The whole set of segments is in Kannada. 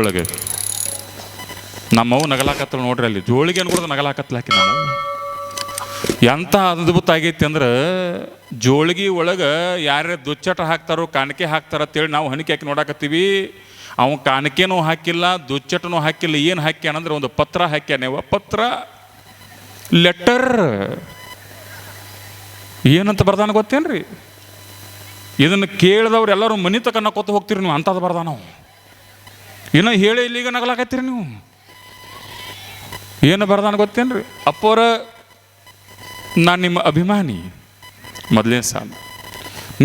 ಒಳಗೆ. ನಮ್ಮವು ನಗಲಾಕತ್ತಳ ನೋಡ್ರಿ ಅಲ್ಲಿ. ಜೋಳಿಗೆ ಅನ್ಕೊಡ್ದು ನಗಲಾಕತ್ಲಾಕಿ ನಾನು ಎಂಥ ಅದ್ಭುತ ಆಗೈತಿ ಅಂದ್ರೆ ಜೋಳಿಗೆ ಒಳಗೆ ಯಾರ್ಯಾರು ದುಚ್ಚಟ ಹಾಕ್ತಾರೋ ಕಾಣಿಕೆ ಹಾಕ್ತಾರ ಅಂತೇಳಿ ನಾವು ಹಣಿಕೆ ಹಾಕಿ ನೋಡಾಕತ್ತೀವಿ. ಅವ ಕಾಣಿಕೆನೂ ಹಾಕಿಲ್ಲ, ದುಚ್ಚಟನೂ ಹಾಕಿಲ್ಲ, ಏನು ಹಾಕ್ಯಾನಂದ್ರೆ ಒಂದು ಪತ್ರ ಹಾಕ್ಯಾನೇವ ಪತ್ರ ಲೆಟರ್ ಏನಂತ ಬರ್ದಾನ ಗೊತ್ತೇನ್ರಿ? ಇದನ್ನು ಕೇಳಿದವ್ರು ಎಲ್ಲರೂ ಮನಿ ತಕ್ಕ ಹೋಗ್ತೀರಿ ನೀವು ಅಂಥದ್ದು ಬರ್ದ ನಾವು ಇನ್ನು ಹೇಳಿ ಇಲ್ಲಿಗೆ ನಗಲಾಕತ್ತೀರಿ ನೀವು? ಏನು ಬರ್ದಾನ ಗೊತ್ತೇನ್ರಿ? ಅಪ್ಪೋರ, ನಾನು ನಿಮ್ಮ ಅಭಿಮಾನಿ ಮೊದಲನೇ ಸಾಲ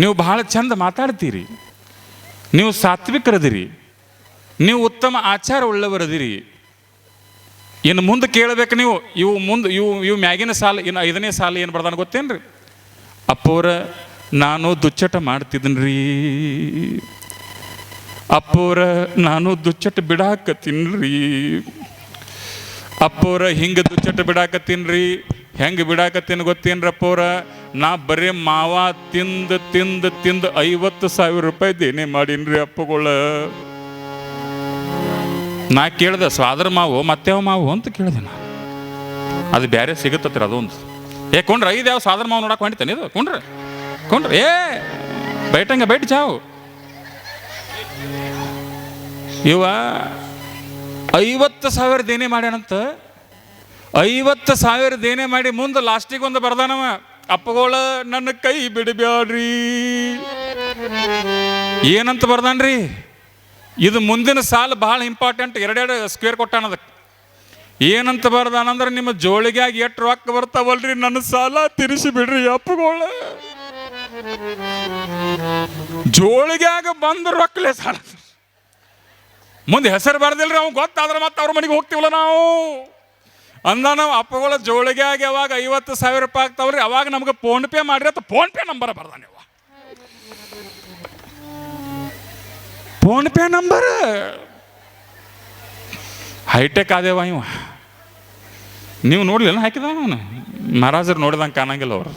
ನೀವು ಬಹಳ ಚಂದ ಮಾತಾಡ್ತೀರಿ. ನೀವು ಸಾತ್ವಿಕರದಿರಿ. ನೀವು ಉತ್ತಮ ಆಚಾರ ಉಳ್ಳವರದಿರಿ. ಇನ್ನು ಮುಂದೆ ಕೇಳಬೇಕು ನೀವು, ಇವು ಮುಂದೆ, ಇವು ಇವು ಮ್ಯಾಗಿನ ಸಾಲ, ಇನ್ನು ಐದನೇ ಸಾಲ ಏನು ಬರ್ದಾನ ಗೊತ್ತೇನ್ರಿ? ಅಪ್ಪೋರ, ನಾನು ದುಚ್ಚಟ ಮಾಡ್ತಿದ್ದೀನಿ ರೀ ಅಪ್ಪೋರ ನಾನು ದುಚ್ಚಟ ಬಿಡಾಕತ್ತೀನ್ರಿ ಅಪ್ಪೋರ ಹಿಂಗೆ ದುಚ್ಚಟ ಬಿಡಾಕತ್ತೀನ್ರಿ ಹೆಂಗೆ ಬಿಡಾಕತ್ತೀನಿ ಗೊತ್ತೇನ್ರಿ ಅಪ್ಪೋರ? ನಾ ಬರೀ ಮಾವ ತಿಂದು ತಿಂದು ತಿಂದು ಐವತ್ತು ಸಾವಿರ ರೂಪಾಯಿ ದೇನೆ ಮಾಡೀನ್ರಿ ಅಪ್ಪಗಳ. ನಾ ಕೇಳ್ದೆ, ಸ್ವಾದರ ಮಾವು ಮತ್ತೆ ಮಾವು? ಅಂತ ಕೇಳಿದೆ ನಾ. ಅದು ಬೇರೆ ಸಿಗುತ್ತತ್ರ ಅದೊಂದು. ಏ, ಕೊಂಡ್ರೆ, ಐದು ಯಾವ ಸಾದರ ಮಾವು ನೋಡಕ್ಕೆ ಹೊಂಟಿತಾನೆ ಇದು? ಕೊಂಡ್ರೆ, ಕೊಂಡ್ರ, ಏ, ಬೈಟಂಗ, ಬೈಟ್ ಚಾವು ಇವ ಐವತ್ತು ಸಾವಿರ ದೇನೆ ಮಾಡ್ಯಾನಂತ. ಐವತ್ತು ಸಾವಿರ ದೇನೆ ಮಾಡಿ ಮುಂದೆ ಲಾಸ್ಟಿಗೆ ಒಂದು ಬರ್ದಾನವ. ಅಪ್ಪಗೋಳ ನನ್ನ ಕೈ ಬಿಡಬ್ಯಾಡ್ರಿ. ಏನಂತ ಬರ್ದಾನ್ರಿ? ಇದು ಮುಂದಿನ ಸಾಲ ಬಹಳ ಇಂಪಾರ್ಟೆಂಟ್ ಎರಡೆರಡು ಸ್ಕ್ವೇರ್ ಕೊಟ್ಟಾನ ಅದಕ್ಕೆ. ಏನಂತ ಬರ್ದಾನಂದ್ರೆ ನಿಮ್ಮ ಜೋಳಿಗಾಗಿ ಎಷ್ಟು ರೊಕ್ಕ ಬರ್ತಾವಲ್ರಿ? ನನ್ನ ಸಾಲ ತಿರುಸಿ ಬಿಡ್ರಿ ಅಪ್ಪಗೋಳ. ಜೋಳಿಗ್ಯಾಗ ಬಂದ ರೊಕ್ಕಲೇ ಸಾಲ. ಮುಂದೆ ಹೆಸರು ಬರ್ದಿಲ್ರಿ ಅವ್ನು ಗೊತ್ತಾದ್ರೆ ಮತ್ತೆ ಅವ್ರ ಮನೆಗೆ ಹೋಗ್ತೀವಲ್ಲ ನಾವು. ಅಂದ ನಾವು ಅಪ್ಪಗಳ ಜೋಳಿಗೆ ಆಗಿ ಯಾವಾಗ ಐವತ್ತು ಸಾವಿರ ರೂಪಾಯಿ ಆಗ್ತಾವ್ರಿ, ಅವಾಗ ನಮ್ಗೆ ಫೋನ್ ಪೇ ಮಾಡ್ರಿ ಅಂತ ಫೋನ್ ಪೇ ನಂಬರ್ ಬರ್ದ ನೀವು. ಫೋನ್ ಪೇ ನಂಬರ್ ಹೈಟೆಕ್ ಆದೇವ ಇವ. ನೀವು ನೋಡ್ಲಿಲ್ಲ ಹಾಕಿದ ನಾನು. ಮಹಾರಾಜರು ನೋಡಿದಂಗೆ ಕಾಣಂಗಿಲ್ಲ ಅವರು.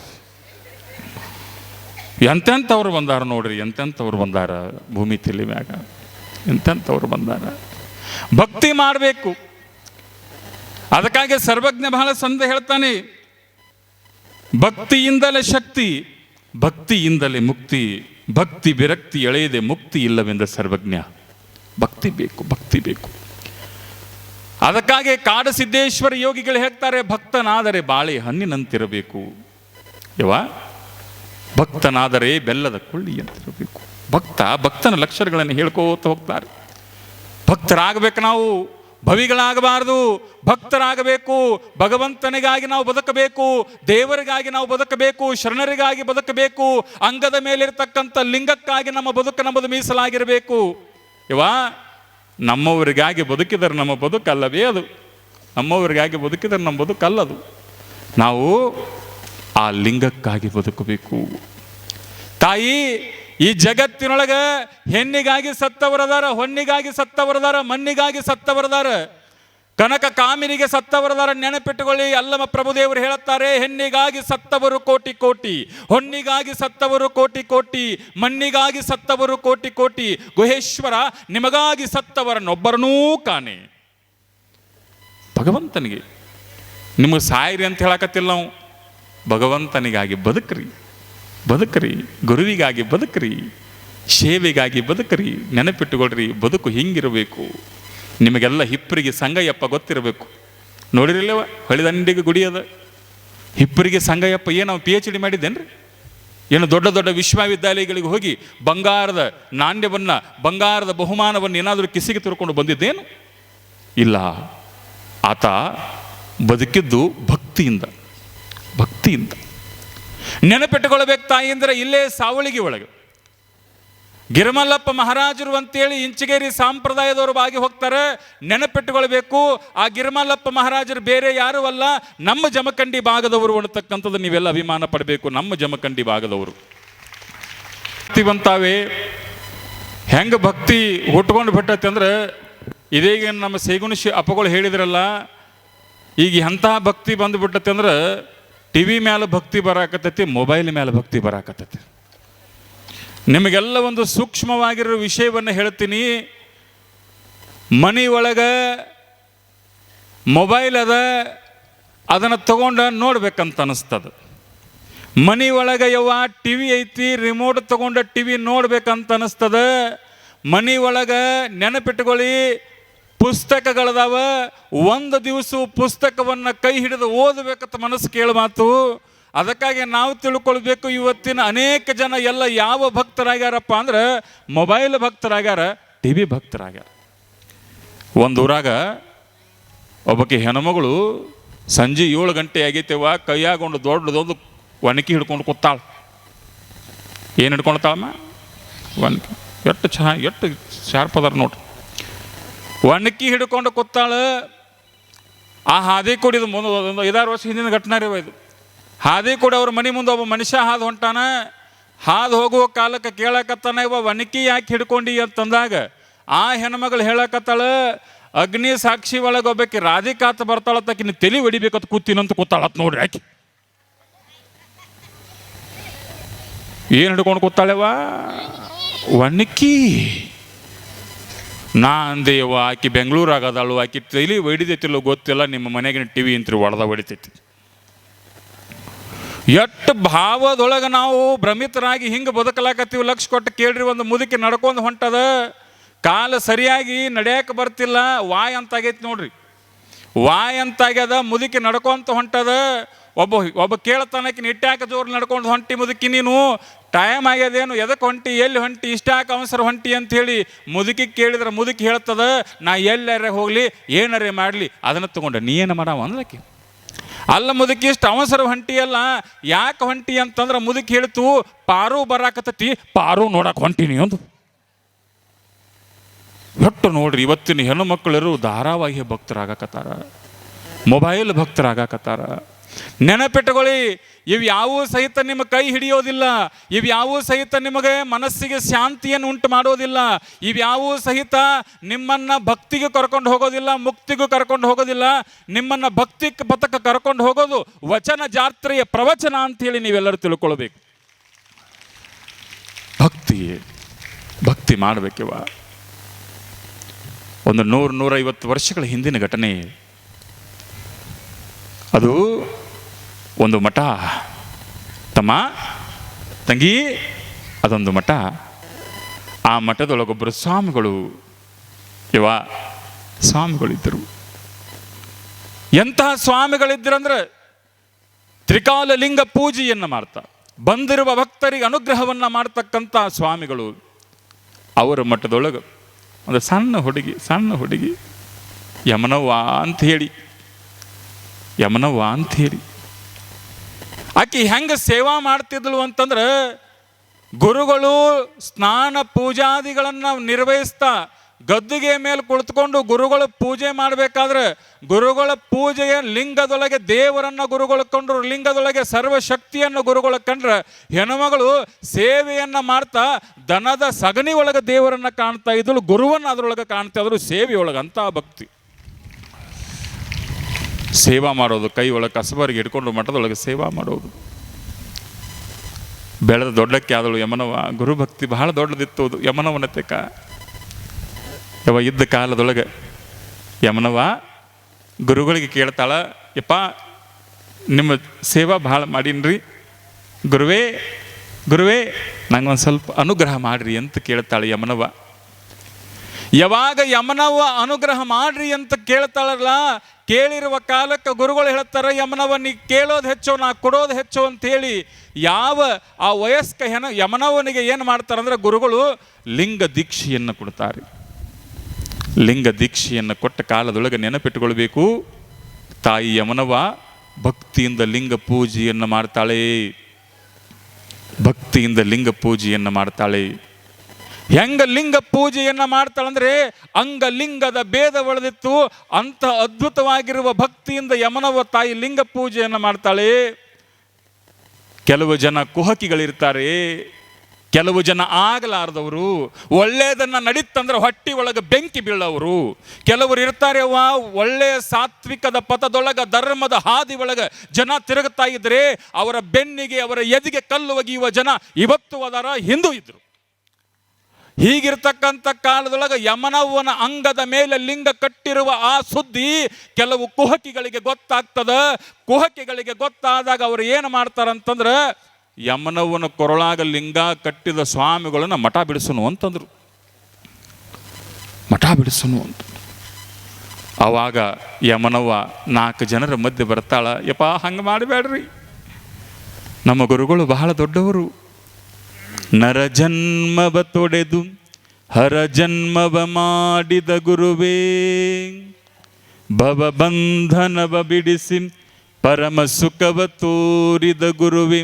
ಎಂತೆಂಥವ್ರು ಬಂದಾರ ನೋಡ್ರಿ, ಎಂತೆಂಥವ್ರು ಬಂದಾರ ಭೂಮಿ ತಿಳಿ ಮ್ಯಾಗ. ಎಂತೆಂಥವ್ರು ಬಂದಾರ. ಭಕ್ತಿ ಮಾಡಬೇಕು. ಅದಕ್ಕಾಗಿ ಸರ್ವಜ್ಞ ಬಹಳ ಸಂದ ಹೇಳ್ತಾನೆ, ಭಕ್ತಿಯಿಂದಲೇ ಶಕ್ತಿ, ಭಕ್ತಿಯಿಂದಲೇ ಮುಕ್ತಿ, ಭಕ್ತಿ ವಿರಕ್ತಿ ಎಳೆಯದೆ ಮುಕ್ತಿ ಇಲ್ಲವೆಂದ ಸರ್ವಜ್ಞ. ಭಕ್ತಿ ಬೇಕು ಭಕ್ತಿ ಬೇಕು. ಅದಕ್ಕಾಗಿ ಕಾಡಸಿದ್ದೇಶ್ವರ ಯೋಗಿಗಳು ಹೇಳ್ತಾರೆ, ಭಕ್ತನಾದರೆ ಬಾಳೆ ಹಣ್ಣಿನಂತಿರಬೇಕು. ಯವ ಭಕ್ತನಾದರೆ ಬೆಲ್ಲದ ಕೊಳ್ಳಿ ಅಂತಿರಬೇಕು ಭಕ್ತ ಭಕ್ತನ ಲಕ್ಷಣಗಳನ್ನು ಹೇಳ್ಕೋತ ಹೋಗ್ತಾರೆ. ಭಕ್ತರಾಗಬೇಕು ನಾವು, ಭವಿಗಳಾಗಬಾರದು, ಭಕ್ತರಾಗಬೇಕು, ಭಗವಂತನಿಗಾಗಿ ನಾವು ಬದುಕಬೇಕು, ದೇವರಿಗಾಗಿ ನಾವು ಬದುಕಬೇಕು, ಶರಣರಿಗಾಗಿ ಬದುಕಬೇಕು, ಅಂಗದ ಮೇಲಿರ್ತಕ್ಕಂಥ ಲಿಂಗಕ್ಕಾಗಿ ನಮ್ಮ ಬದುಕು ನಮ್ಮದು ಮೀಸಲಾಗಿರಬೇಕು. ಇವ ನಮ್ಮವರಿಗಾಗಿ ಬದುಕಿದರೆ ನಮ್ಮ ಬದುಕಲ್ಲವೇ ಅದು. ನಮ್ಮವರಿಗಾಗಿ ಬದುಕಿದರೆ ನಮ್ಮ ಬದುಕಲ್ಲದು. ನಾವು ಆ ಲಿಂಗಕ್ಕಾಗಿ ಬದುಕಬೇಕು. ತಾಯಿ ಈ ಜಗತ್ತಿನೊಳಗ ಹೆಣ್ಣಿಗಾಗಿ ಸತ್ತವರದಾರ ಹೊನ್ನಿಗಾಗಿ ಸತ್ತವರದಾರ, ಮಣ್ಣಿಗಾಗಿ ಸತ್ತವರದಾರ, ಕನಕ ಕಾಮಿನಿಗೆ ಸತ್ತವರದಾರ ನೆನಪಿಟ್ಟುಕೊಳ್ಳಿ, ಅಲ್ಲಮ ಪ್ರಭುದೇವರು ಹೇಳುತ್ತಾರೆ, ಹೆಣ್ಣಿಗಾಗಿ ಸತ್ತವರು ಕೋಟಿ ಕೋಟಿ ಹೊನ್ನಿಗಾಗಿ ಸತ್ತವರು ಕೋಟಿ ಕೋಟಿ, ಮಣ್ಣಿಗಾಗಿ ಸತ್ತವರು ಕೋಟಿ ಕೋಟಿ, ಗುಹೇಶ್ವರ ನಿಮಗಾಗಿ ಸತ್ತವರನ್ನೊಬ್ಬರನೂ ಕಾಣೆ. ಭಗವಂತನಿಗೆ, ನಿಮಗೆ ಸಾಯಿರಿ ಅಂತ ಹೇಳಕತ್ತಿಲ್ಲ ನಾವು, ಭಗವಂತನಿಗಾಗಿ ಬದುಕ್ರಿ. ಬದುಕ್ರಿ, ಗುರುವಿಗಾಗಿ ಬದುಕ್ರಿ, ಸೇವೆಗಾಗಿ ಬದುಕ್ರಿ, ನೆನಪಿಟ್ಟುಕೊಳ್ರಿ, ಬದುಕು ಹಿಂಗಿರಬೇಕು. ನಿಮಗೆಲ್ಲ ಹಿಪ್ಪರಿಗೆ ಸಂಗಯ್ಯಪ್ಪ ಗೊತ್ತಿರಬೇಕು. ನೋಡಿರಲಿಲ್ಲವ ಹಳಿದಂಡಿಗೆ ಗುಡಿ ಅದ. ಹಿಪ್ಪರಿಗೆ ಸಂಗಯ್ಯಪ್ಪ ಏನು ಪಿ ಎಚ್ ಡಿ ಮಾಡಿದ್ದೇನ್ರಿ? ಏನು ದೊಡ್ಡ ದೊಡ್ಡ ವಿಶ್ವವಿದ್ಯಾಲಯಗಳಿಗೆ ಹೋಗಿ ಬಂಗಾರದ ನಾಣ್ಯವನ್ನು, ಬಂಗಾರದ ಬಹುಮಾನವನ್ನು ಏನಾದರೂ ಕಿಸಿಗೆ ತಿರ್ಕೊಂಡು ಬಂದಿದ್ದೇನು? ಇಲ್ಲ. ಆತ ಬದುಕಿದ್ದು ಭಕ್ತಿಯಿಂದ ಭಕ್ತಿಯಿಂದ. ನೆನಪಿಟ್ಟುಕೊಳ್ಬೇಕು ತಾಯಿ ಅಂದರೆ ಇಲ್ಲೇ ಸಾವಳಿಗೆ ಒಳಗೆ. ಗಿರಿಮಲ್ಲಪ್ಪ ಮಹಾರಾಜರು ಅಂತೇಳಿ ಇಂಚಿಗೇರಿ ಸಂಪ್ರದಾಯದವರು ಬಾಗಿ ಹೋಗ್ತಾರೆ, ನೆನಪಿಟ್ಟುಕೊಳ್ಬೇಕು, ಆ ಗಿರಿಮಲ್ಲಪ್ಪ ಮಹಾರಾಜರು ಬೇರೆ ಯಾರೂ ಅಲ್ಲ, ನಮ್ಮ ಜಮಖಂಡಿ ಭಾಗದವರು ಅನ್ನತಕ್ಕಂಥದ್ದು ನೀವೆಲ್ಲ ಅಭಿಮಾನ ಪಡಬೇಕು, ನಮ್ಮ ಜಮಖಂಡಿ ಭಾಗದವರು. ಭಕ್ತಿವಂತಾವೆ, ಹೆಂಗೆ ಭಕ್ತಿ ಹುಟ್ಕೊಂಡು ಬಿಟ್ಟೈತೆ ಅಂದ್ರೆ ಇದೀಗ ನಮ್ಮ ಸೇಗುಣಿ ಶಿ ಅಪ್ಪಗಳು ಹೇಳಿದ್ರಲ್ಲ, ಈಗ ಎಂತಹ ಭಕ್ತಿ ಬಂದುಬಿಟ್ಟೈತೆ ಅಂದ್ರೆ ಟಿ ವಿ ಮ್ಯಾಲೆ ಭಕ್ತಿ ಬರಾಕತ್ತೈತಿ, ಮೊಬೈಲ್ ಮ್ಯಾಲೆ ಭಕ್ತಿ ಬರಾಕತ್ತೈತಿ. ನಿಮಗೆಲ್ಲ ಒಂದು ಸೂಕ್ಷ್ಮವಾಗಿರೋ ವಿಷಯವನ್ನು ಹೇಳ್ತೀನಿ. ಮನೆ ಒಳಗೆ ಮೊಬೈಲ್ ಅದ, ಅದನ್ನು ತಗೊಂಡು ನೋಡ್ಬೇಕಂತ ಅನಿಸ್ತದೆ. ಮನೆ ಒಳಗೆ ಯವ್ವ ಟಿ ವಿ ಐತಿ ರಿಮೋಟ್ ತಗೊಂಡು ಟಿ ವಿ ನೋಡ್ಬೇಕಂತ ಅನಿಸ್ತದೆ. ಮನೆ ಒಳಗೆ ನೆನಪಿಟ್ಕೊಳ್ಳಿ ಪುಸ್ತಕಗಳದಾವ. ಒಂದು ದಿವಸ ಪುಸ್ತಕವನ್ನು ಕೈ ಹಿಡಿದು ಓದಬೇಕಂತ ಮನಸ್ಸು ಕೇಳ ಮಾತು. ಅದಕ್ಕಾಗಿ ನಾವು ತಿಳ್ಕೊಳ್ಬೇಕು, ಇವತ್ತಿನ ಅನೇಕ ಜನ ಎಲ್ಲ ಯಾವ ಭಕ್ತರಾಗ್ಯಾರಪ್ಪ ಅಂದ್ರೆ, ಮೊಬೈಲ್ ಭಕ್ತರಾಗ್ಯಾರ ಟಿ ವಿ ಭಕ್ತರಾಗ್ಯಾರ. ಒಂದು ಊರಾಗ ಒಬ್ಬಕ್ಕೆ ಹೆಣ್ಮಗಳು ಸಂಜೆ ಏಳು ಗಂಟೆ ಆಗೈತೆವ ಕೈಯಾಗೊಂಡು ದೊಡ್ಡದೊಂದು ಒಣಕಿ ಹಿಡ್ಕೊಂಡು ಕೂತಾಳ. ಏನು ಹಿಡ್ಕೊಳ್ತಾಳಮ್ಮ ಒಣಕಿ. ಎಷ್ಟು ಚೆನ್ನಾಗಿ ಎಷ್ಟು ಶಾರ್ಪ್ ಅದಾರ ನೋಡ್ರಿ. ಒಣಕಿ ಹಿಡ್ಕೊಂಡು ಕೂತಾಳ. ಆ ಹಾದಿ ಕೂಡಿದ ಮುಂದೆ ಒಂದು ಐದಾರು ವರ್ಷ ಹಿಂದಿನ ಘಟನೆ ರೀ ಇದು. ಹಾದಿ ಕೂಡ ಅವ್ರ ಮನೆ ಮುಂದೆ ಒಬ್ಬ ಮನುಷ್ಯ ಹಾದು ಹೊಂಟಾನ. ಹಾದು ಹೋಗುವ ಕಾಲಕ್ಕೆ ಕೇಳಕತ್ತಾನ, ಇವ ಒಣಕಿ ಯಾಕೆ ಹಿಡ್ಕೊಂಡಿ? ಅಂತಂದಾಗ ಆ ಹೆಣ್ಮಗಳು ಹೇಳಕತ್ತಾಳ, ಅಗ್ನಿ ಸಾಕ್ಷಿ ಒಳಗೆ ಒಬ್ಬಾಕಿ ರಾಧಿಕಾತ ತಕ್ಕಿನ ತಲೆ ಹೊಡಿಬೇಕಂತ ಕೂತೀನಂತ ಕೂತಾಳತ್ ನೋಡ್ರಿ ಯಾಕೆ ಏನು ಹಿಡ್ಕೊಂಡು ಕೂತಾಳೆವಾ ಒಣಕಿ. ನಾ ಅಂದೇವ ಆಕೆ ಬೆಂಗಳೂರಾಗ ಅದಳು ಆಕಿ ತೈಲಿ ಹೊಡಿದೈತಿಲ್ಲೋ ಗೊತ್ತಿಲ್ಲ, ನಿಮ್ಮ ಮನೆಗಿನ ಟಿ ವಿ ಅಂತ್ರಿ ಒಡೆದ ಹೊಡಿತೈತಿ ಎಷ್ಟು ಭಾವದೊಳಗೆ ನಾವು ಭ್ರಮಿತರಾಗಿ ಹಿಂಗೆ ಬದುಕಲಾಕತ್ತೀವಿ ಲಕ್ಷ ಕೊಟ್ಟು ಕೇಳ್ರಿ, ಒಂದು ಮುದುಕಿ ನಡ್ಕೊಂಡು ಹೊಂಟದ, ಕಾಲ ಸರಿಯಾಗಿ ನಡೆಯಕ್ಕೆ ಬರ್ತಿಲ್ಲ, ವಾಯ್ ಅಂತಾಗೈತಿ ನೋಡ್ರಿ. ವಾಯ್ ಅಂತಾಗ್ಯದ, ಮುದುಕಿ ನಡ್ಕೊಂತ ಹೊಂಟದ, ಒಬ್ಬ ಒಬ್ಬ ಕೇಳ್ತಾನಕ್ಕೆ ನಿಟ್ಟ್ಯಾಕ ಜೋರು ನಡ್ಕೊಂಡು ಹೊಂಟಿ ಮುದುಕಿ ನೀನು ಟೈಮ್ ಆಗ್ಯದೇನು? ಎದಕ್ಕೆ ಹೊಂಟಿ? ಎಲ್ಲಿ ಹೊಂಟಿ? ಇಷ್ಟಾಕ ಅವಸರ ಹೊಂಟಿ ಅಂತ ಹೇಳಿ ಮುದುಕಿ ಕೇಳಿದ್ರೆ ಮುದುಕಿ ಹೇಳ್ತದ, ನಾ ಎಲ್ಲಾರ ಹೋಗಲಿ, ಏನಾರೇ ಮಾಡಲಿ, ಅದನ್ನು ತಗೊಂಡೆ, ನೀ ಏನು ಮಾಡವ ಅಂದಕ್ಕೆ? ಅಲ್ಲ ಮುದುಕಿ, ಇಷ್ಟು ಅವಸರ ಹೊಂಟಿಯಲ್ಲ ಯಾಕೆ ಹೊಂಟಿ ಅಂತಂದ್ರೆ ಮುದುಕಿ ಹೇಳ್ತು, ಪಾರು ಬರಾಕತ್ತತಿ, ಪಾರು ನೋಡಕ್ಕೆ ಹೊಂಟಿನಿ ಒಂದು ಒಟ್ಟು ನೋಡ್ರಿ, ಇವತ್ತಿನ ಹೆಣ್ಣು ಮಕ್ಕಳರು ಧಾರಾವಾಹಿ ಭಕ್ತರಾಗಕತ್ತಾರ. ಮೊಬೈಲ್ ಭಕ್ತರಾಗಕತ್ತಾರ. ನೆನಪಿಟ್ಟುಕೊಳ್ಳಿ ಇವು ಯಾವೂ ಸಹಿತ ನಿಮ್ಮ ಕೈ ಹಿಡಿಯೋದಿಲ್ಲ ಇವ್ಯಾವೂ ಸಹಿತ ನಿಮಗೆ ಮನಸ್ಸಿಗೆ ಶಾಂತಿಯನ್ನು ಉಂಟು ಮಾಡೋದಿಲ್ಲ ಇವ್ಯಾವೂ ಸಹಿತ ನಿಮ್ಮನ್ನ ಭಕ್ತಿಗೆ ಕರ್ಕೊಂಡು ಹೋಗೋದಿಲ್ಲ, ಮುಕ್ತಿಗೂ ಕರ್ಕೊಂಡು ಹೋಗೋದಿಲ್ಲ, ನಿಮ್ಮನ್ನ ಭಕ್ತಿ ಪಥಕ್ಕೆ ಕರ್ಕೊಂಡು ಹೋಗೋದು ವಚನ ಜಾತ್ರೆಯ ಪ್ರವಚನ ಅಂತೇಳಿ ನೀವೆಲ್ಲರೂ ತಿಳ್ಕೊಳ್ಬೇಕು. ಭಕ್ತಿ ಭಕ್ತಿ ಮಾಡಬೇಕಿವ. ಒಂದು ನೂರು ನೂರೈವತ್ತು ವರ್ಷಗಳ ಹಿಂದಿನ ಘಟನೆ. ಅದು ಒಂದು ಮಠ. ತಮ್ಮ, ತಂಗಿ, ಅದೊಂದು ಮಠ. ಆ ಮಠದೊಳಗೊಬ್ಬರು ಸ್ವಾಮಿಗಳು ಇವ ಸ್ವಾಮಿಗಳಿದ್ದರು. ಎಂತಹ ಸ್ವಾಮಿಗಳಿದ್ದರಂದ್ರೆ ತ್ರಿಕಾಲ ಲಿಂಗ ಪೂಜೆಯನ್ನು ಮಾಡ್ತಾ, ಬಂದಿರುವ ಭಕ್ತರಿಗೆ ಅನುಗ್ರಹವನ್ನು ಮಾಡ್ತಕ್ಕಂಥ ಸ್ವಾಮಿಗಳು. ಅವರ ಮಠದೊಳಗೆ ಒಂದು ಸಣ್ಣ ಹುಡುಗಿ ಸಣ್ಣ ಹುಡುಗಿ, ಯಮನವ್ವ ಅಂತ ಹೇಳಿ, ಯಮನವ್ವ ಅಂತ ಹೇಳಿ ಆಕಿ ಹೆಂಗೆ ಸೇವಾ ಮಾಡ್ತಿದ್ಲು ಅಂತಂದ್ರೆ ಗುರುಗಳು ಸ್ನಾನ ಪೂಜಾದಿಗಳನ್ನು ನಿರ್ವಹಿಸ್ತಾ ಗದ್ದುಗೆ ಮೇಲೆ ಕುಳಿತುಕೊಂಡು ಗುರುಗಳ ಪೂಜೆ ಮಾಡಬೇಕಾದ್ರೆ ಗುರುಗಳ ಪೂಜೆಯ ಲಿಂಗದೊಳಗೆ ದೇವರನ್ನ ಗುರುಗಳು ಕಂಡ್ರು, ಲಿಂಗದೊಳಗೆ ಸರ್ವಶಕ್ತಿಯನ್ನು ಗುರುಗಳು ಕಂಡ್ರೆ ಹೆಣ್ಮಗಳು ಸೇವೆಯನ್ನ ಮಾಡ್ತಾ ದನದ ಸಗಣಿ ಒಳಗೆ ದೇವರನ್ನ ಕಾಣ್ತಾ ಇದ್ಲು, ಗುರುವನ್ನ ಅದರೊಳಗೆ ಕಾಣ್ತಾ ಇದ್ರು ಸೇವೆಯೊಳಗೆ ಅಂತ ಭಕ್ತಿ. ಸೇವಾ ಮಾಡೋದು, ಕೈ ಒಳಗೆ ಕಸಬರಿಗೆ ಹಿಡ್ಕೊಂಡು ಮಠದೊಳಗೆ ಸೇವಾ ಮಾಡೋದು. ಬೆಳೆದ ದೊಡ್ಡಕ್ಕೆ ಆದಳು ಯಮನವ ಗುರುಭಕ್ತಿ ಬಹಳ ದೊಡ್ಡದಿತ್ತು ಅದು ಯಮನವನ ತೆಕ್ಕ ಯವ ಇದ್ದ ಕಾಲದೊಳಗೆ ಯಮನವ ಗುರುಗಳಿಗೆ ಕೇಳ್ತಾಳ, ಯಪ್ಪ, ನಿಮ್ಮ ಸೇವಾ ಭಾಳ ಮಾಡೀನ್ರಿ. ಗುರುವೇ ಗುರುವೇ ಒಂದು ಸ್ವಲ್ಪ ಅನುಗ್ರಹ ಮಾಡ್ರಿ ಅಂತ ಕೇಳ್ತಾಳೆ ಯಮನವ ಯಾವಾಗ ಯಮನವ ಅನುಗ್ರಹ ಮಾಡ್ರಿ ಅಂತ ಕೇಳ್ತಾಳಲ್ಲ ಕೇಳಿರುವ ಕಾಲಕ್ಕೆ ಗುರುಗಳು ಹೇಳ್ತಾರೆ, ಯಮನವ, ನೀ ಕೇಳೋದು ಹೆಚ್ಚು, ನಾ ಕೊಡೋದು ಹೆಚ್ಚು ಅಂತೇಳಿ. ಯಾವ ಆ ವಯಸ್ಕ ಹೆನ ಯಮನವನಿಗೆ ಏನು ಮಾಡ್ತಾರೆ ಅಂದ್ರೆ, ಗುರುಗಳು ಲಿಂಗ ದೀಕ್ಷೆಯನ್ನು ಕೊಡ್ತಾರೆ. ಲಿಂಗ ದೀಕ್ಷೆಯನ್ನು ಕೊಟ್ಟ ಕಾಲದೊಳಗೆ ನೆನಪಿಟ್ಟುಕೊಳ್ಬೇಕು. ತಾಯಿ ಯಮನವ ಭಕ್ತಿಯಿಂದ ಲಿಂಗ ಪೂಜೆಯನ್ನು ಮಾಡ್ತಾಳೆ. ಭಕ್ತಿಯಿಂದ ಲಿಂಗ ಪೂಜೆಯನ್ನು ಮಾಡ್ತಾಳೆ. ಹೆಂಗ ಲಿಂಗ ಪೂಜೆಯನ್ನ ಮಾಡ್ತಾಳಂದ್ರೆ ಅಂಗ ಲಿಂಗದ ಭೇದ ಒಳೆದಿತ್ತು ಅಂತ ಅದ್ಭುತವಾಗಿರುವ ಭಕ್ತಿಯಿಂದ ಯಮನವ ತಾಯಿ ಲಿಂಗ ಪೂಜೆಯನ್ನು ಮಾಡ್ತಾಳೆ. ಕೆಲವು ಜನ ಕುಹಕಿಗಳಿರ್ತಾರೆ, ಕೆಲವು ಜನ ಆಗಲಾರದವರು, ಒಳ್ಳೆಯದನ್ನ ನಡೀತಂದ್ರೆ ಹೊಟ್ಟಿ ಒಳಗೆ ಬೆಂಕಿ ಬೀಳವರು. ಕೆಲವರು ಇರ್ತಾರೆ ಒಳ್ಳೆಯ ಸಾತ್ವಿಕದ ಪಥದೊಳಗೆ, ಧರ್ಮದ ಹಾದಿ ಒಳಗೆ ಜನ ತಿರುಗುತ್ತಾ ಇದ್ರೆ, ಅವರ ಬೆನ್ನಿಗೆ, ಅವರ ಎದಿಗೆ ಕಲ್ಲು ಒಗೆಯುವ ಜನ ಇವತ್ತು ಅದರ, ಹಿಂದೂ ಇದ್ರು. ಹೀಗಿರ್ತಕ್ಕಂಥ ಕಾಲದೊಳಗೆ ಯಮನವ್ವನ ಅಂಗದ ಮೇಲೆ ಲಿಂಗ ಕಟ್ಟಿರುವ ಆ ಸುದ್ದಿ ಕೆಲವು ಕುಹಕಿಗಳಿಗೆ ಗೊತ್ತಾಗ್ತದ. ಕುಹಕಿಗಳಿಗೆ ಗೊತ್ತಾದಾಗ ಅವರು ಏನು ಮಾಡ್ತಾರಂತಂದ್ರೆ, ಯಮನವ್ವನ ಕೊರಳಾಗ ಲಿಂಗ ಕಟ್ಟಿದ ಸ್ವಾಮಿಗಳನ್ನ ಮಠ ಬಿಡಿಸನು ಅಂತಂದರು. ಮಠ ಬಿಡಿಸನು ಅಂತ ಆವಾಗ ಯಮನವ್ವ ನಾಲ್ಕು ಜನರ ಮಧ್ಯೆ ಬರ್ತಾಳ, ಯಪ್ಪ ಹಂಗೆ ಮಾಡಬೇಡ್ರಿ. ನಮ್ಮ ಗುರುಗಳು ಬಹಳ ದೊಡ್ಡವರು. ನರ ಜನ್ಮವ ತೊಡೆದು, ಹರ ಜನ್ಮವ ಮಾಡಿದ ಗುರುವೇ. ಭವಬಂಧನವ ಬಿಡಿಸಿ, ಪರಮ ಸುಖವ ತೋರಿದ ಗುರುವೆ.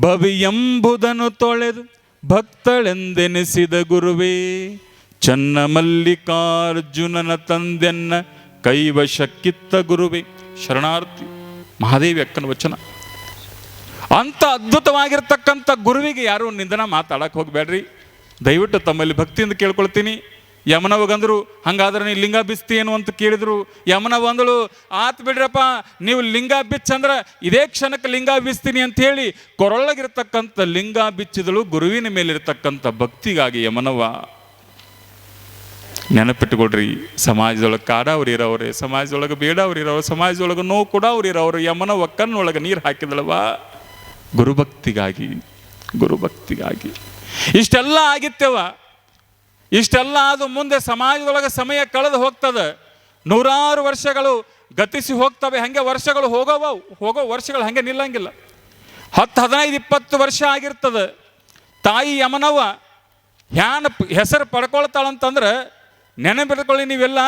ಭವಿ ಎಂಬುದನ್ನು ತೊಳೆದು, ಭಕ್ತಳೆಂದೆನಿಸಿದ ಗುರುವೇ. ಚನ್ನ ಮಲ್ಲಿಕಾರ್ಜುನನ ತಂದೆನ್ನ ಕೈವಶಕ್ಕಿತ್ತ ಗುರುವೆ. ಶರಣಾರ್ಥಿ, ಮಹಾದೇವಿ ಅಕ್ಕನ ವಚನ. ಅಂತ ಅದ್ಭುತವಾಗಿರ್ತಕ್ಕಂಥ ಗುರುವಿಗೆ ಯಾರು ನಿಂದನ ಮಾತಾಡಕ್ಕೆ ಹೋಗಬೇಡ್ರಿ. ದಯವಿಟ್ಟು ತಮ್ಮಲ್ಲಿ ಭಕ್ತಿಯಿಂದ ಕೇಳ್ಕೊಳ್ತೀನಿ. ಯಮನವ ಗಂದ್ರು ಹಂಗಾದ್ರೆ ನೀವು ಲಿಂಗ ಬಿಸ್ತೀನು ಅಂತ ಕೇಳಿದ್ರು? ಯಮನವ ಅಂದಳು, ಆತ್ ಬಿಡ್ರಪ್ಪ, ನೀವು ಲಿಂಗ ಬಿಚ್ಚಂದ್ರೆ ಇದೇ ಕ್ಷಣಕ್ಕೆ ಲಿಂಗ ಬಿಸ್ತೀನಿ ಅಂತ ಹೇಳಿ ಕೊರಳಗಿರ್ತಕ್ಕಂಥ ಲಿಂಗ ಬಿಚ್ಚಿದಳು ಗುರುವಿನ ಮೇಲಿರ್ತಕ್ಕಂಥ ಭಕ್ತಿಗಾಗಿ ಯಮನವ ನೆನಪಿಟ್ಟುಕೊಡ್ರಿ ಸಮಾಜದೊಳಗೆ ಕಾಡವ್ರು ಇರೋವ್ರೆ, ಸಮಾಜದೊಳಗೆ ಬೇಡವ್ರು ಇರೋರು ಸಮಾಜದೊಳಗೆ ನೋವು ಕೊಡವ್ರು ಇರೋರು ಯಮನ ಒಕ್ಕನ್ನೊಳಗೆ ನೀರು ಹಾಕಿದಳವ ಗುರುಭಕ್ತಿಗಾಗಿ ಗುರುಭಕ್ತಿಗಾಗಿ. ಇಷ್ಟೆಲ್ಲ ಆಗಿತ್ತವ ಇಷ್ಟೆಲ್ಲ ಅದು ಮುಂದೆ ಸಮಾಜದೊಳಗೆ ಸಮಯ ಕಳೆದು ಹೋಗ್ತದೆ. ನೂರಾರು ವರ್ಷಗಳು ಗತಿಸಿ ಹೋಗ್ತವೆ, ಹಂಗೆ ವರ್ಷಗಳು ಹೋಗೋವ, ಹೋಗೋ ವರ್ಷಗಳು ಹಾಗೆ ನಿಲ್ಲಂಗಿಲ್ಲ. ಹತ್ತು ಹದಿನೈದು, ಇಪ್ಪತ್ತು ವರ್ಷ ಆಗಿರ್ತದೆ. ತಾಯಿ ಯಮನವ್ವ ಹ್ಯಾನ ಹೆಸರು ಪಡ್ಕೊಳ್ತಾಳಂತಂದ್ರೆ ನೆನಪಿಟ್ಕೊಳ್ಳಿ ನೀವೆಲ್ಲ,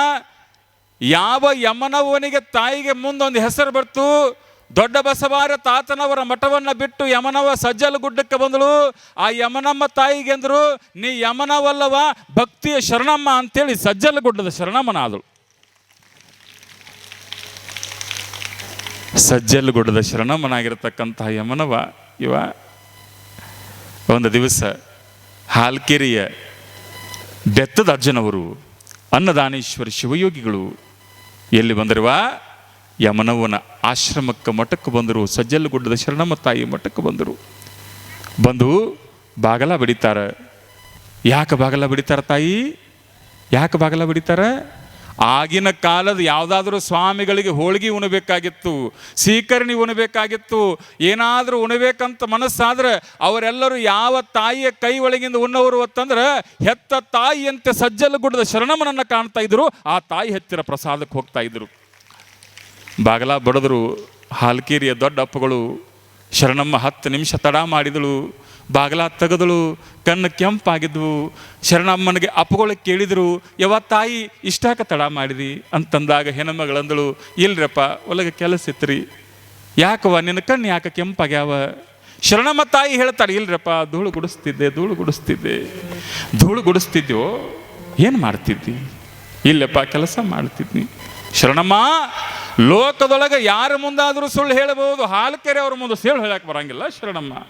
ಯಾವ ಯಮನವನಿಗೆ ತಾಯಿಗೆ ಮುಂದೊಂದು ಹೆಸರು ಬರ್ತು ದೊಡ್ಡ ಬಸವಾರ ತಾತನವರ ಮಠವನ್ನು ಬಿಟ್ಟು ಯಮನವ ಸಜ್ಜಲ ಗುಡ್ಡಕ್ಕೆ ಬಂದಳು. ಆ ಯಮನಮ್ಮ ತಾಯಿಗೆಂದರು ನೀ ಯಮನವಲ್ಲವ ಭಕ್ತಿಯ ಶರಣಮ್ಮ ಅಂತೇಳಿ ಸಜ್ಜಲ ಗುಡ್ಡದ ಶರಣಮ್ಮನಾದಳು. ಸಜ್ಜಲ ಗುಡ್ಡದ ಶರಣಮ್ಮನಾಗಿರ್ತಕ್ಕಂತಹ ಯಮನವ ಇವ ಒಂದು ದಿವಸ ಹಾಲ್ಕೆರೆಯ ಬೆತ್ತದ ಅಜ್ಜನವರು ಅನ್ನದಾನೇಶ್ವರ ಶಿವಯೋಗಿಗಳು ಎಲ್ಲಿ ಬಂದರುವ? ಯಮನವನ ಆಶ್ರಮಕ್ಕೆ ಮಠಕ್ಕೆ ಬಂದರು, ಸಜ್ಜಲಗುಡ್ಡದ ಶರಣಮ್ಮ ತಾಯಿ ಮಠಕ್ಕೆ ಬಂದರು. ಬಂದು ಬಾಗಲ ಬಡಿತಾರ. ಯಾಕೆ ಬಾಗಲ ಬಡಿತಾರ ತಾಯಿ? ಯಾಕೆ ಬಾಗಲ ಬಡಿತಾರ? ಆಗಿನ ಕಾಲದ ಯಾವುದಾದ್ರೂ ಸ್ವಾಮಿಗಳಿಗೆ ಹೋಳಿಗೆ ಉಣಬೇಕಾಗಿತ್ತು ಸೀಕರಣಿ ಉಣಬೇಕಾಗಿತ್ತು, ಏನಾದರೂ ಉಣಬೇಕಂತ ಮನಸ್ಸಾದ್ರೆ ಅವರೆಲ್ಲರೂ ಯಾವ ತಾಯಿಯ ಕೈ ಒಳಗಿಂದ ಉಣ್ಣವರು ಅಂತಂದ್ರೆ ಹೆತ್ತ ತಾಯಿಯಂತೆ ಸಜ್ಜಲಗುಡ್ಡದ ಶರಣಮ್ಮನನ್ನು ಕಾಣ್ತಾ ಇದ್ರು, ಆ ತಾಯಿ ಹತ್ತಿರ ಪ್ರಸಾದಕ್ಕೆ ಹೋಗ್ತಾ ಇದ್ರು. ಬಾಗಲ ಬಡದರು ಹಾಲ್ಕೇರಿಯ ದೊಡ್ಡ ಅಪ್ಪಗಳು ಶರಣಮ್ಮ ಹತ್ತು ನಿಮಿಷ ತಡ ಮಾಡಿದಳು, ಬಾಗಲ ತೆಗೆದಳು, ಕಣ್ಣು ಕೆಂಪಾಗಿದ್ವು. ಶರಣಮ್ಮನಿಗೆ ಅಪ್ಪಗಳು ಕೇಳಿದರು ಯಾವ ತಾಯಿ, ಇಷ್ಟಾಕ ತಡ ಮಾಡಿದಿ? ಅಂತಂದಾಗ ಹೆಣ್ಣಮಗಳಂದಳು ಇಲ್ರಪ್ಪ, ಒಳಗೆ ಕೆಲಸ ಇತ್ರಿ. ಯಾಕವ ನಿನ್ನ ಕಣ್ಣು ಯಾಕೆ ಕೆಂಪಾಗ್ಯಾವ? ಶರಣಮ್ಮ ತಾಯಿ ಹೇಳ್ತಾರೆ, ಇಲ್ರಪ್ಪ, ಧೂಳು ಗುಡಿಸ್ತಿದ್ದೆ ಧೂಳು ಗುಡಿಸ್ತಿದ್ದೆ. ಧೂಳು ಗುಡಿಸ್ತಿದ್ಯೋ, ಏನು ಮಾಡ್ತಿದ್ದಿ? ಇಲ್ಲಪ್ಪ, ಕೆಲಸ ಮಾಡ್ತಿದ್ನಿ. ಶರಣಮ್ಮ ಲೋಕದೊಳಗೆ ಯಾರ ಮುಂದಾದರೂ ಸುಳ್ಳು ಹೇಳಬಹುದು ಹಾಲ್ಕೆರೆ ಅವ್ರ ಮುಂದೆ ಸುಳ್ಳು ಹೇಳಕ್ಕೆ ಬರಂಗಿಲ್ಲ, ಶರಣಮ್ಮ.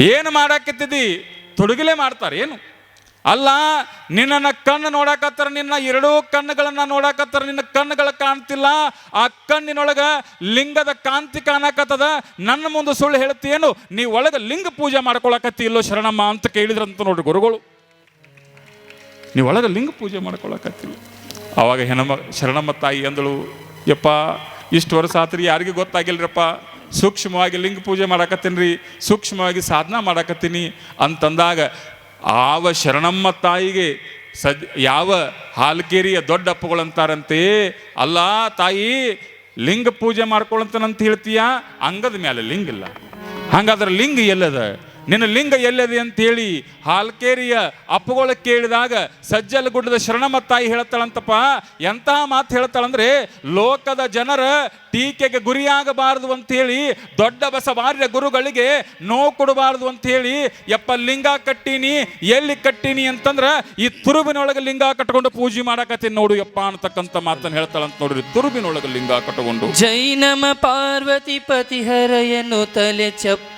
ಏನು ಮಾಡಾಕತ್ತಿದ್ದಿ? ತೊಡುಗಲೇ ಮಾಡ್ತಾರೆ, ಏನು? ಅಲ್ಲ, ನಿನ್ನನ್ನು ಕಣ್ಣು ನೋಡಾಕತ್ತಾರ, ನಿನ್ನ ಎರಡೂ ಕಣ್ಣುಗಳನ್ನು ನೋಡಾಕತ್ತಾರ, ನಿನ್ನ ಕಣ್ಣುಗಳು ಕಾಣ್ತಿಲ್ಲ, ಆ ಕಣ್ಣಿನೊಳಗೆ ಲಿಂಗದ ಕಾಂತಿ ಕಾಣಾಕತ್ತದ, ನನ್ನ ಮುಂದೆ ಸುಳ್ಳು ಹೇಳ್ತೀಯೇನು ನೀ ಒಳಗೆ ಲಿಂಗ ಪೂಜೆ ಮಾಡ್ಕೊಳಕತ್ತಿ ಇಲ್ಲೋ ಶರಣಮ್ಮ ಅಂತ ಕೇಳಿದ್ರಂತ ನೋಡ್ರಿ ಗುರುಗಳು. ನೀ ಒಳಗೆ ಲಿಂಗ ಪೂಜೆ ಮಾಡ್ಕೊಳಕತ್ತಿಲ್ಲ ಅವಾಗ ಹೆಣಮ ಶರಣಮ್ಮ ತಾಯಿ ಅಂದಳು ಯಪ್ಪ, ಇಷ್ಟು ವರ್ಷ ಆತ್ರಿ, ಯಾರಿಗೂ ಗೊತ್ತಾಗಿಲ್ರಪ್ಪ. ಸೂಕ್ಷ್ಮವಾಗಿ ಲಿಂಗ ಪೂಜೆ ಮಾಡಾಕತ್ತೀನಿ ರೀ, ಸೂಕ್ಷ್ಮವಾಗಿ ಸಾಧನ ಮಾಡಾಕತ್ತೀನಿ ಅಂತಂದಾಗ ಆವ ಶರಣಮ್ಮ ತಾಯಿಗೆ ಸಜ್, ಯಾವ ಹಾಲ್ಕೇರಿಯ ದೊಡ್ಡ ಅಪ್ಪಗಳಂತಾರಂತೆ ಅಲ್ಲ ತಾಯಿ, ಲಿಂಗ ಪೂಜೆ ಮಾಡ್ಕೊಳಂತನಂತ ಹೇಳ್ತೀಯ? ಅಂಗದ ಮೇಲೆ ಲಿಂಗ ಇಲ್ಲ. ಹಂಗಾದ್ರೆ ಲಿಂಗ ಎಲ್ಲದ? ನಿನ್ನ ಲಿಂಗ ಎಲ್ಲದೆ ಅಂತೇಳಿ ಹಾಲ್ಕೇರಿಯ ಅಪ್ಪುಗಳ ಕೇಳಿದಾಗ ಸಜ್ಜಲ ಗುಡ್ಡದ ಶರಣಮ್ಮ ತಾಯಿ ಹೇಳ್ತಾಳಂತಪ್ಪ, ಎಂತಹ ಮಾತು ಹೇಳ್ತಾಳಂದ್ರೆ, ಲೋಕದ ಜನರ ಟೀಕೆಗೆ ಗುರಿಯಾಗಬಾರದು ಅಂತೇಳಿ ದೊಡ್ಡ ಬಸವಾರ್ಯ ಗುರುಗಳಿಗೆ ನೋವು ಕೊಡಬಾರದು ಅಂತೇಳಿ, ಯಪ್ಪ ಲಿಂಗ ಕಟ್ಟೀನಿ, ಎಲ್ಲಿ ಕಟ್ಟೀನಿ ಅಂತಂದ್ರ ಈ ತುರುಬಿನೊಳಗೆ ಲಿಂಗ ಕಟ್ಕೊಂಡು ಪೂಜೆ ಮಾಡಕತ್ತೀನಿ ನೋಡು ಯಪ್ಪ ಅಂತಕ್ಕಂಥ ಮಾತನ್ನು ಹೇಳ್ತಾಳಂತ ನೋಡ್ರಿ, ತುರುಬಿನೊಳಗೆ ಲಿಂಗ ಕಟ್ಕೊಂಡು ಜೈನಮ ಪಾರ್ವತಿ ಪತಿ ಹರಯನು ತಲೆ ಚಪ್ಪ